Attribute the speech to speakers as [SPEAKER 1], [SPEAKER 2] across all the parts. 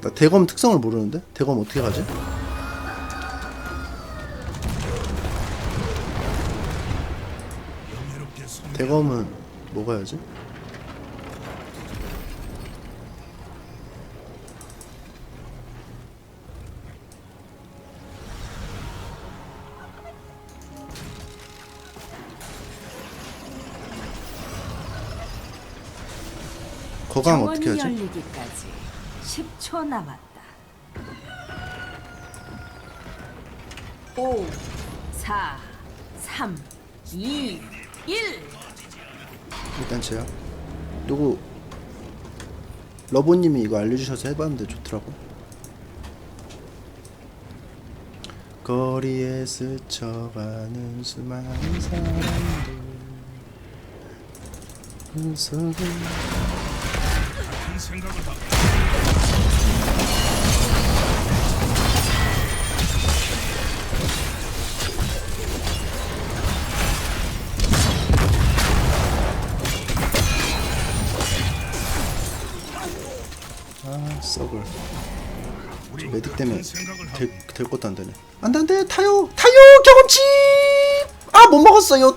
[SPEAKER 1] 나 대검 특성을 모르는데? 대검 어떻게 가지? 대검은 뭐 가야지? 거강 어떻게 하지?
[SPEAKER 2] 열리기까지 10초 남았다. 5, 4, 3, 2, 1.
[SPEAKER 1] 일단 제야 누구 러보님이 이거 알려주셔서 해봤는데 좋더라고 거리에 스쳐가는 수많은 사람들 그 속에 아 썩을. 저 메딕 때문에 될, 될 것도 안 되네. 안돼 안돼. 타요! 타요! 경험치! 아 못 먹었어요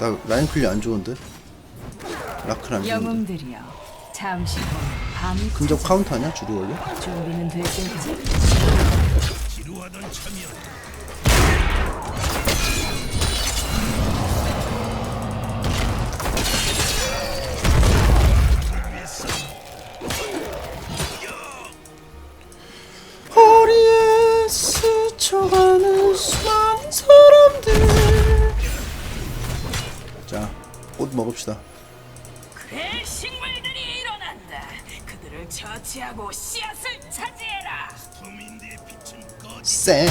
[SPEAKER 1] 나 라인 클리 안 좋은데 라클 안 좋은데
[SPEAKER 2] 영웅들이여, 잠시 후 밤이
[SPEAKER 1] 근접 카운터 아니야 주리 원래?
[SPEAKER 2] 준비는 됐겠지?
[SPEAKER 1] 허리에 먹읍시다.
[SPEAKER 2] 그 식물들이 일어난다. 그들을 처치하고 씨앗을 차지해라.
[SPEAKER 1] 쌩.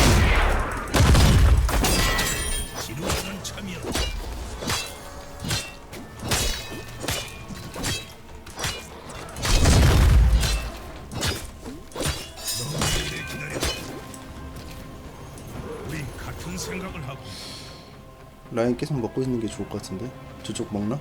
[SPEAKER 3] 우리 같은 생각을 하고
[SPEAKER 1] 라인 계속 먹고 있는 게 좋을 것 같은데 저쪽 먹나?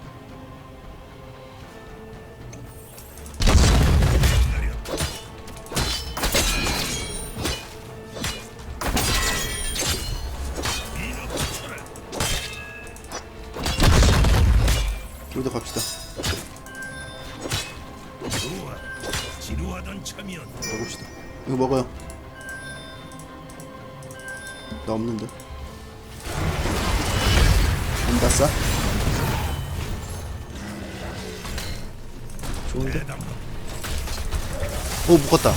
[SPEAKER 1] 좋은데? 오 묶었다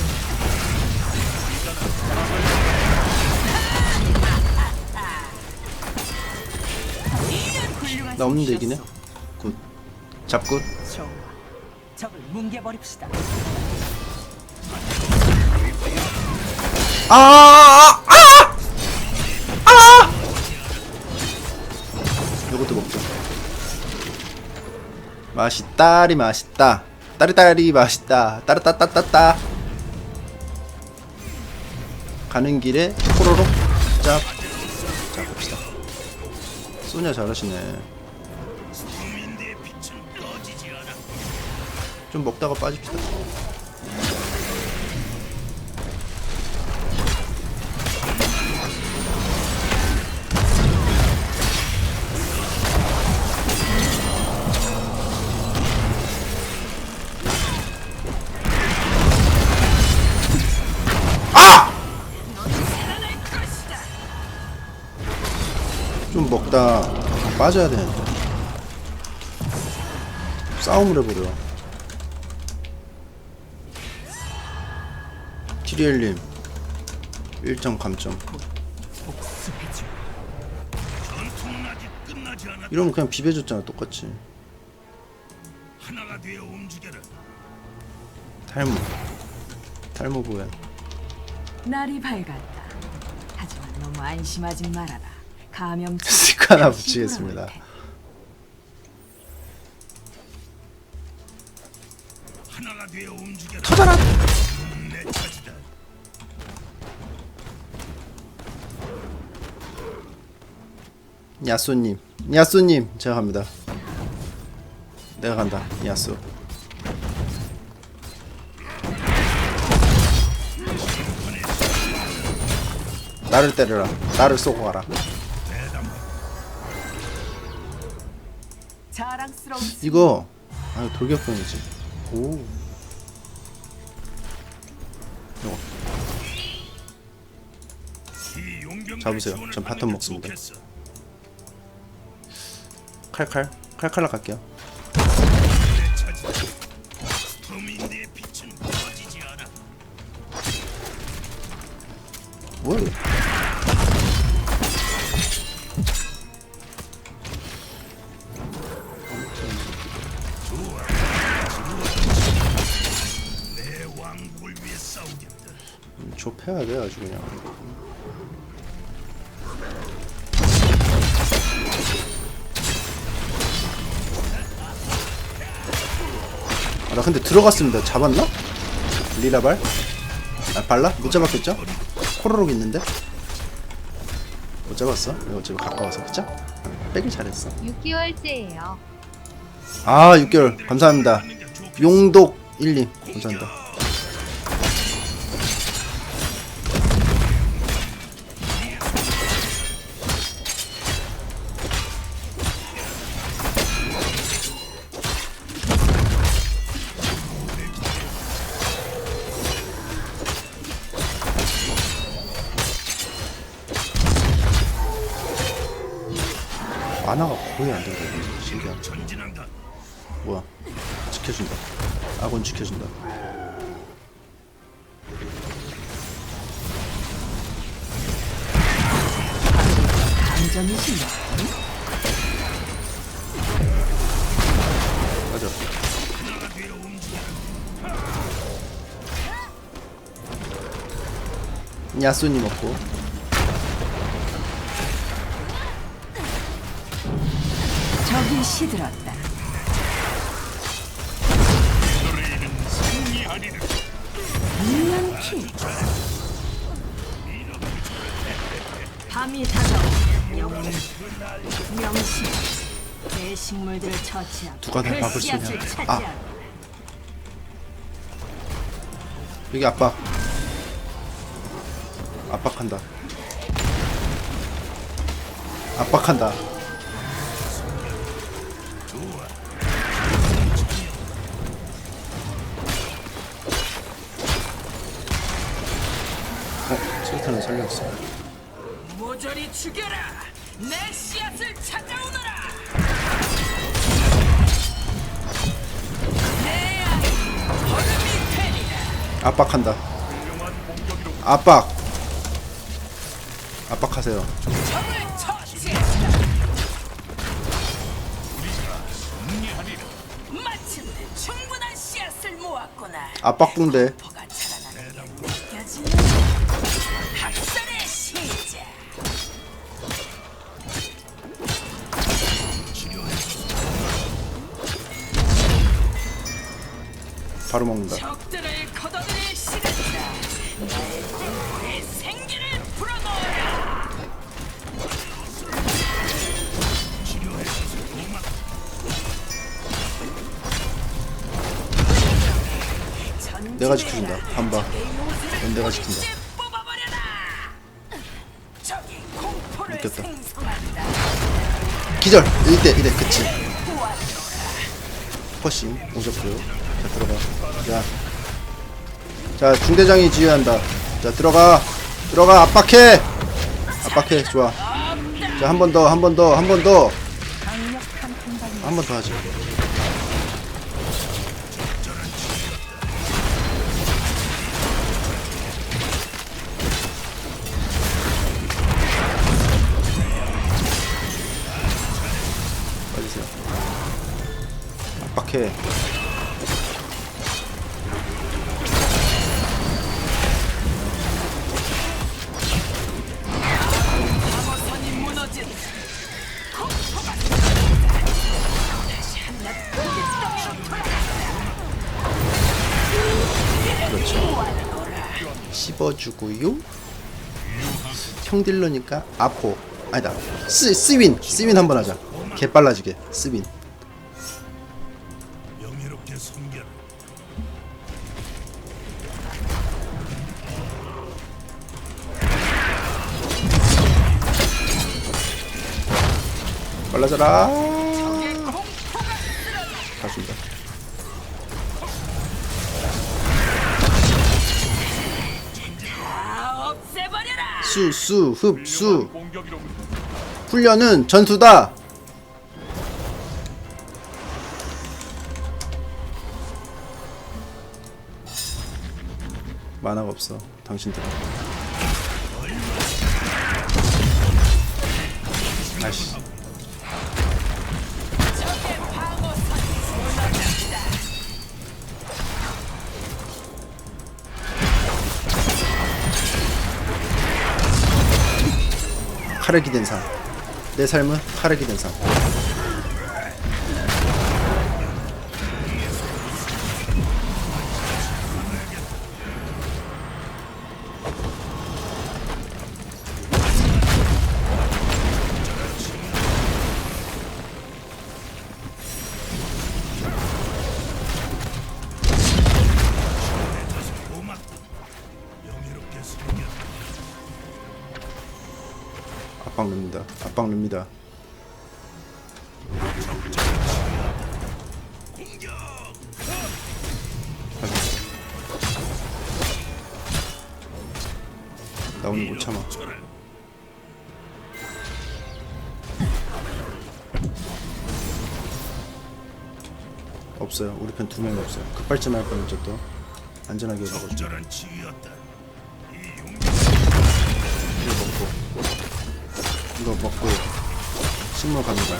[SPEAKER 1] 나 없는데 이기네 굿 잡굿
[SPEAKER 4] 좋아. 적을 뭉개버립시다.
[SPEAKER 1] 아, 아, 아, 아! 이것도 먹자. 맛있다리 맛있다. 따리따리 맛있다. 따르따따따따. 가는 길에 호로록 짭. 자 봅시다. 소냐 잘하시네. 좀 먹다가 빠집시다. 좀 먹다 빠져야 되는데. 싸움을 해버려 티리엘님 1점 감점. 이러면 그냥 비벼줬잖아 똑같이. 탈모. 탈모 보야
[SPEAKER 2] 날이 밝았다. 하지만 너무 안심하지 말아라. 감염체
[SPEAKER 1] 스티커 하나 붙이겠습니다.
[SPEAKER 3] 하나가 되어 움직여라.
[SPEAKER 1] 터져라. 야쏘님 야쏘님 제가 갑니다. 내가 간다 야쏘 나를 때려라. 나를 쏘고 가라
[SPEAKER 4] 자랑스러운
[SPEAKER 1] 이거 아 돌격병이지. 오. 이거. 잡으세요. 전 바텀 먹습니다. 칼칼? 칼칼로 갈게요. 뭐야 좁혀야 돼 아주 그냥 아, 나 근데 들어갔습니다 잡았나? 리라발? 아 발라? 못 잡았겠죠? 코로록 있는데? 못 잡았어? 이거 어차피 가까워서 그쵸? 아, 빼길 잘했어
[SPEAKER 5] 6개월째예요.
[SPEAKER 1] 아 6개월 감사합니다 용독 1님 감사합니다 거의 안 된다 신기하네
[SPEAKER 3] 전진한다.
[SPEAKER 1] 뭐야? 지켜준다. 아군 지켜준다.
[SPEAKER 2] 안전이시냐?
[SPEAKER 1] 맞아 야쏘님 없고
[SPEAKER 2] 적이 시들었다. 미연키. 밤이 다가오면 영웅 명심 내 식물들을 처치하고
[SPEAKER 1] 누가
[SPEAKER 2] 날그
[SPEAKER 1] 막을 수 있냐.
[SPEAKER 2] 씨앗을
[SPEAKER 1] 아.
[SPEAKER 2] 차지하고
[SPEAKER 1] 여기 압박 압박한다 압박한다 스위트는 살렸어
[SPEAKER 2] 모조리 죽여라! 내 씨앗을 찾아오너라! 내 아이 얼음이 되리라!
[SPEAKER 1] 압박한다. 압박. 압박하세요.
[SPEAKER 2] 적을 처치했다 마침내 충분한 씨앗을 모았구나.
[SPEAKER 1] 압박 붕대 바로 먹는다.
[SPEAKER 2] 적들을 걷어들일 시간이다. 나의 내 생기를 불어넣어라.
[SPEAKER 1] 내가 지켜준다. 한바 넌 내가 지킨다.
[SPEAKER 2] 뽑아버려라. 적이 공포를
[SPEAKER 1] 웃겼다.
[SPEAKER 2] 생성한다.
[SPEAKER 1] 기절! 1대 1대 그치. 퍼싱 오셨고요. 자 들어가. 자, 자 중대장이 지휘한다. 자 들어가. 들어가. 압박해. 압박해. 좋아. 자 한 번 더 한 번 더 한 번 더.
[SPEAKER 4] 한
[SPEAKER 1] 번 더 하자 씹어주고요. 형 딜러니까 아포. 아니다. 스, 스윈. 스윈 한번 하자. 개 빨라지게. 스윈. 빨라져라 수 수 흡 수. 훈련은 전투다. 만화가 없어 당신들. 아이씨 칼에 기댄 삶내 삶은 칼에 기댄 삶 넣습니다. 압박 넣습니다.
[SPEAKER 3] 공격.
[SPEAKER 1] 나 오늘 못 참아. 없어요. 우리 편 두 명이 없어요. 급발진 할 뻔했죠 또 안전하게 먹었죠.
[SPEAKER 3] 적절
[SPEAKER 1] 이거 먹고 식물 갑니다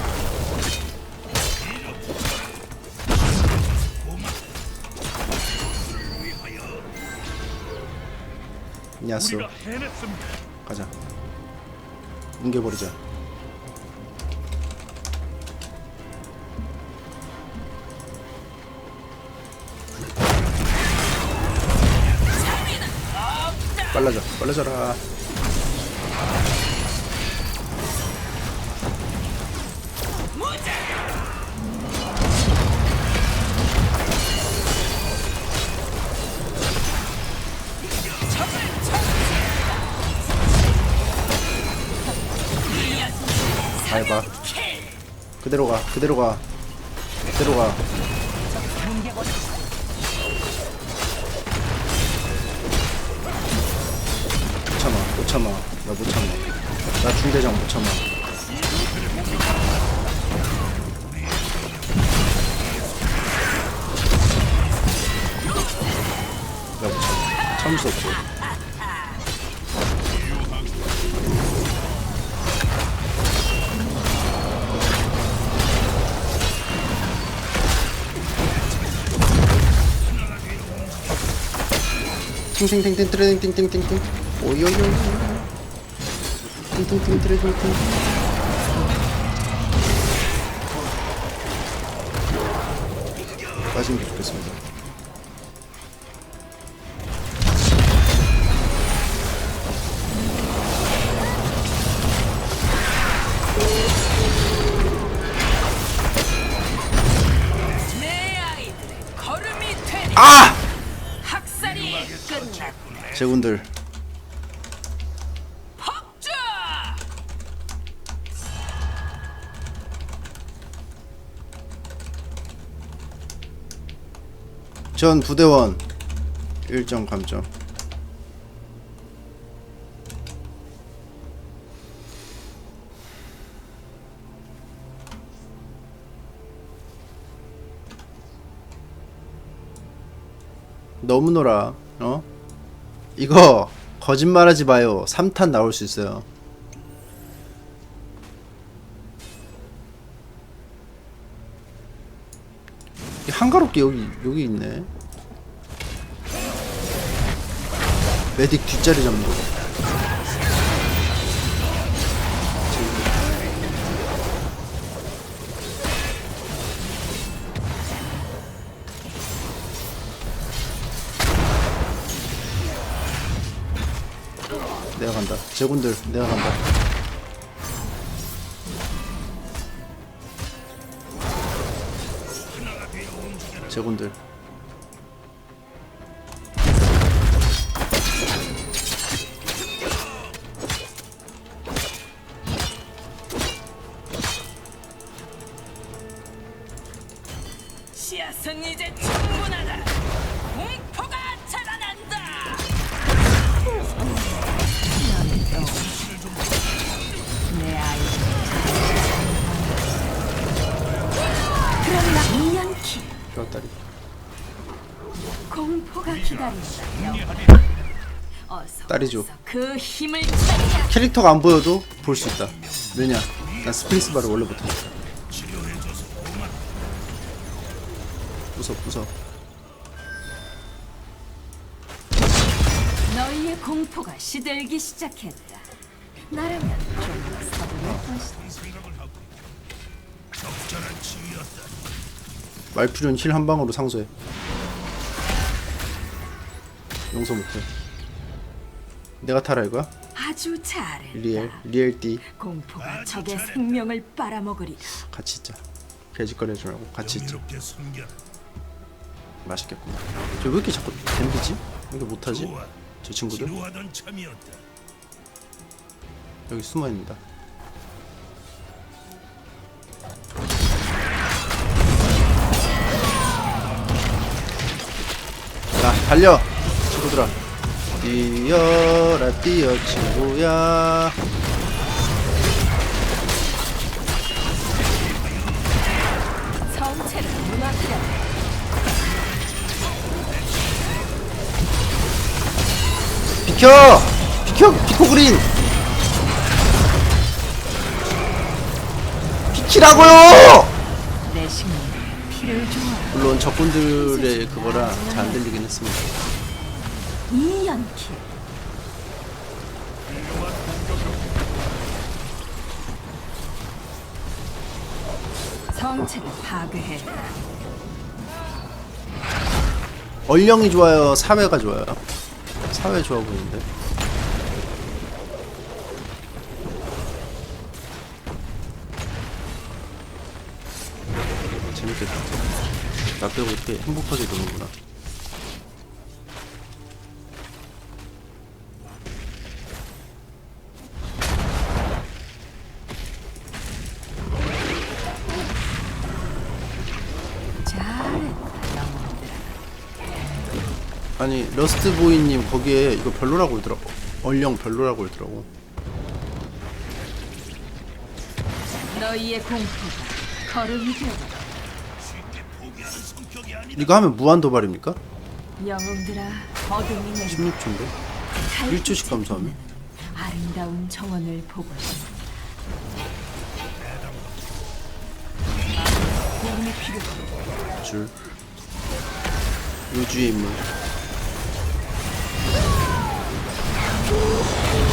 [SPEAKER 1] 야스
[SPEAKER 3] 해냈습니다.
[SPEAKER 1] 가자. 뭉개버리자. 빨라져 빨라져라 그대로 가 그대로 가. 그대로 가. 못 참아 못 참아. 나 못 참아. 나 중대장 못 참아. 나 못 참아. 참을 수 없어 팅팅팅팅 트레딩팅팅팅팅 오요요 팅팅팅 트레딩 제군들! 전 부대원 일정 감점 너무 놀아 어? 이거 거짓말하지 마요. 3탄 나올 수 있어요. 한가롭게 여기 여기 있네. 메딕 뒷자리 잡는 거. 제군들 내가 간다. 제군들. 딸이죠.
[SPEAKER 2] 그 힘을 찾아.
[SPEAKER 1] 캐릭터가 안 보여도 볼 수 있다. 왜냐? 난 스페이스바를 원래 못하니까. 부숴 부숴.
[SPEAKER 2] 너희의 공포가 시들기 시작했다.
[SPEAKER 4] 나라면 좀 서둘러 것이다.
[SPEAKER 3] 생각을 하고 적절한 치유였다.
[SPEAKER 1] 말필요는 힐한 방으로 상쇄. 용서 못해. 내가 타라 이거야?
[SPEAKER 2] 아주 잘했다.
[SPEAKER 1] 리엘 리엘 띠
[SPEAKER 2] 공포가 적의 생명을 빨아먹으리라.
[SPEAKER 1] 같이 있자. 개짓거리 하지 말고 같이 있자.
[SPEAKER 3] 섬겨라.
[SPEAKER 1] 맛있겠구나. 저왜 이렇게 자꾸 댐비지? 왜 이렇게 못하지?
[SPEAKER 3] 좋아.
[SPEAKER 1] 저 친구들
[SPEAKER 3] 지루하던 참이었다.
[SPEAKER 1] 여기 숨어 있는다. 자 달려 친구들아 뛰어라 뛰어 친구야.
[SPEAKER 2] 성체를 무너뜨려.
[SPEAKER 1] 비켜! 비켜 비코 그린! 비키라고요!
[SPEAKER 2] 내 식물에 피를 주어.
[SPEAKER 1] 물론 적군들의 그거라 잘 안 들리긴 했습니다
[SPEAKER 2] 2년키. 성체를 파괴했다.
[SPEAKER 1] 얼령이 좋아요? 사회가 좋아요? 사회 좋아 보이는데? 재밌겠다. 나 빼고 이렇게 행복하게 노는구나 아니 러스트보이님 거기에 이거 별로라고 그러더라고 얼령 별로라고 그러더라고
[SPEAKER 2] 너희의 공포가 걸음이
[SPEAKER 3] 아니다.
[SPEAKER 1] 이거 하면 무한 도발입니까?
[SPEAKER 2] 영웅들아, 어둠이 내려
[SPEAKER 1] 16초인데? 1초씩 감소하면?
[SPEAKER 2] 아름다운 정원을 보고 있어. 도움이 필요해.
[SPEAKER 1] 줄 요주의 인물
[SPEAKER 3] Let's
[SPEAKER 1] go.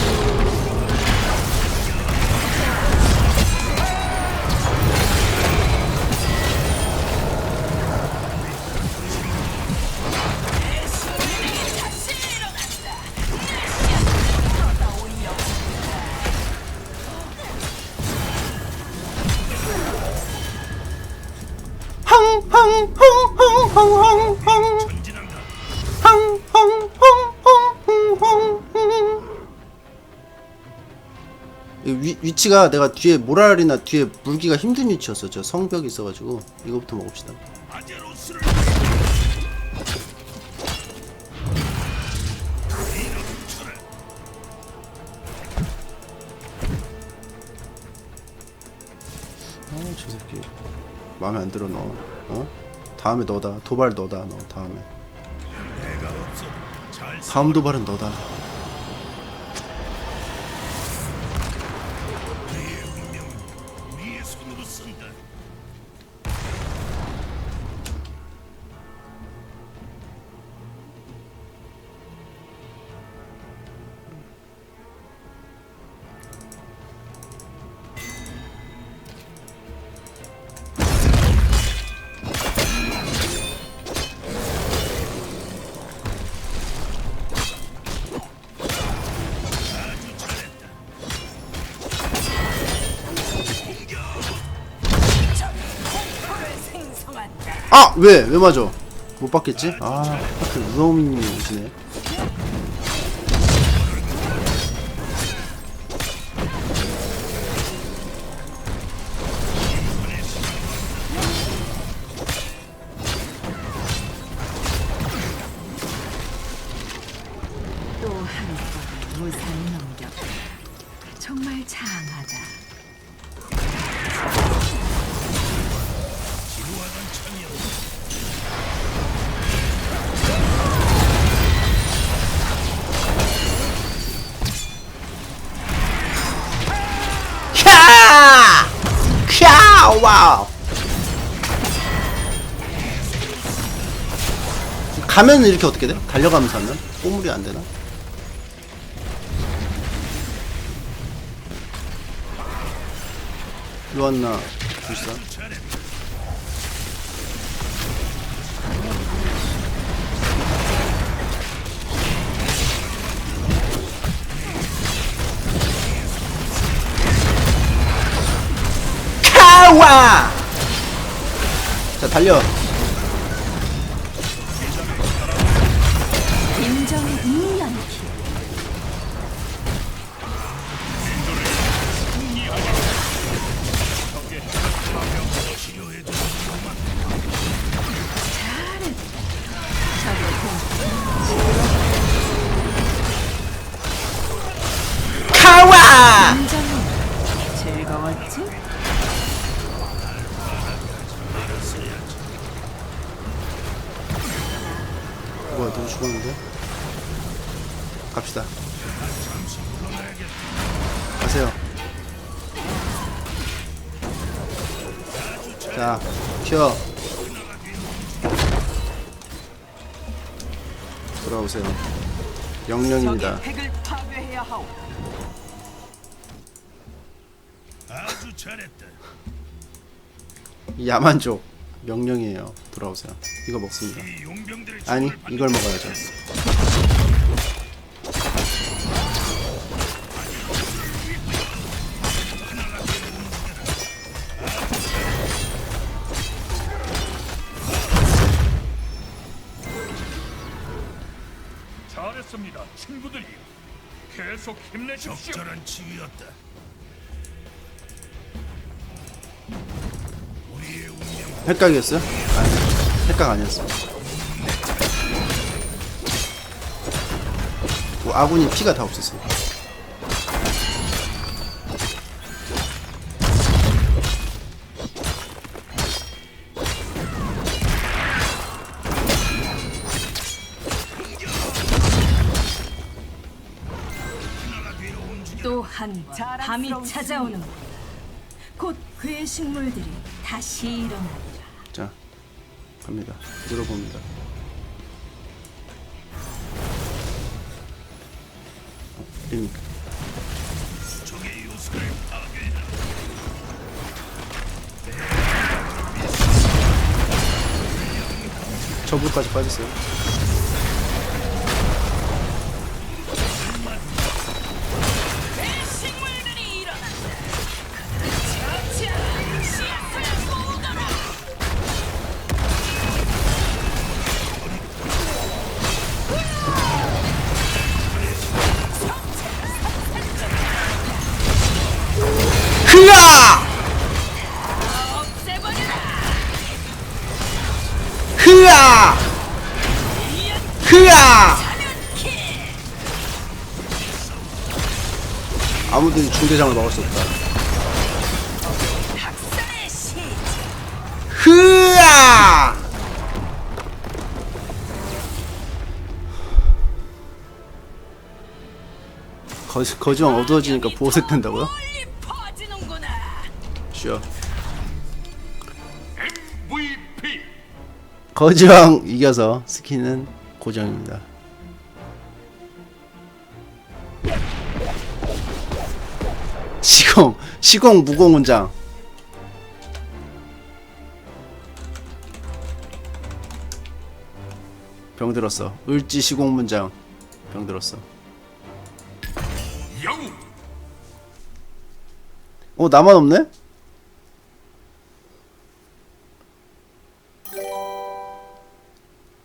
[SPEAKER 1] 위, 위치가 내가 뒤에 모랄이나 뒤에 물기가 힘든 위치였어. 저 성벽이 있어가지고 이거부터 먹읍시다. 아저 새끼. 마음에 안 들어 너. 어? 다음에 너다. 도발 너다 너. 다음에. 다음 도발은 너다 아! 왜? 왜 맞아? 못 받겠지? 아, 하필 우영민님이 오시네. 가면 이렇게 어떻게 돼? 달려가면서 하면? 꼬물이 안 되나? 요한나 불사 카와 자 달려 가세요. 자 튀어. 돌아오세요. 영령입니다.
[SPEAKER 2] 핵을 파괴해야 하오.
[SPEAKER 3] 아주 잘했다.
[SPEAKER 1] 이 야만족 명령이에요. 돌아오세요. 이거 먹습니다.
[SPEAKER 3] 이 용병들의
[SPEAKER 1] 아니 이걸 먹어야죠
[SPEAKER 5] 힘내십시오.
[SPEAKER 3] 적절한 치유였다.
[SPEAKER 1] 헷갈렸어요? 아니 헷각 아니었어 뭐 아군이 피가 다 없었어요
[SPEAKER 2] 번 밤이 찾아오는 곧 그의 식물들이 다시 일어나리라.
[SPEAKER 1] 자 갑니다 들어봅니다 어,
[SPEAKER 3] 요소를 파괴해라.
[SPEAKER 1] 저불까지 빠졌어요 중대장을 막을 수 없다. 흐아! 거, 거지왕 어두워지니까 보호색 된다고요? 쉬어. 거지왕 이겨서 스킨은 고정입니다. 시공, 시공 무공훈장. 병들었어. 을지 시공 문장. 병들었어. 어, 나만 없네?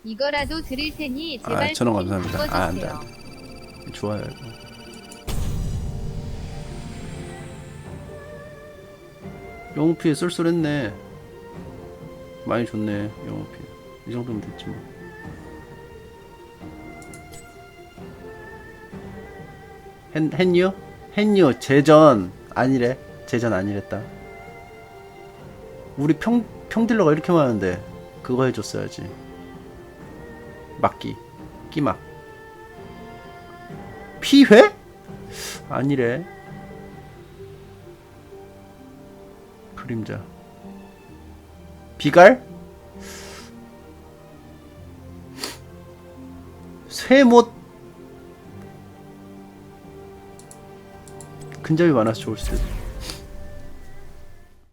[SPEAKER 6] 이거라도 들을 테니 제발
[SPEAKER 1] 아 천원 감사합니다 아. 안돼 좋아요 이거 영웅피해 쏠쏠했네. 많이 좋네 영웅피 이 정도면 됐지 뭐. 했, 했요? 했요 재전 아니래. 재전 아니랬다. 우리 평, 평딜러가 이렇게 많은데 그거 해줬어야지. 막기 끼막. 피회? 아니래 그림자. 비갈? 쇠못. 근접이 많아서 좋을 수도 있어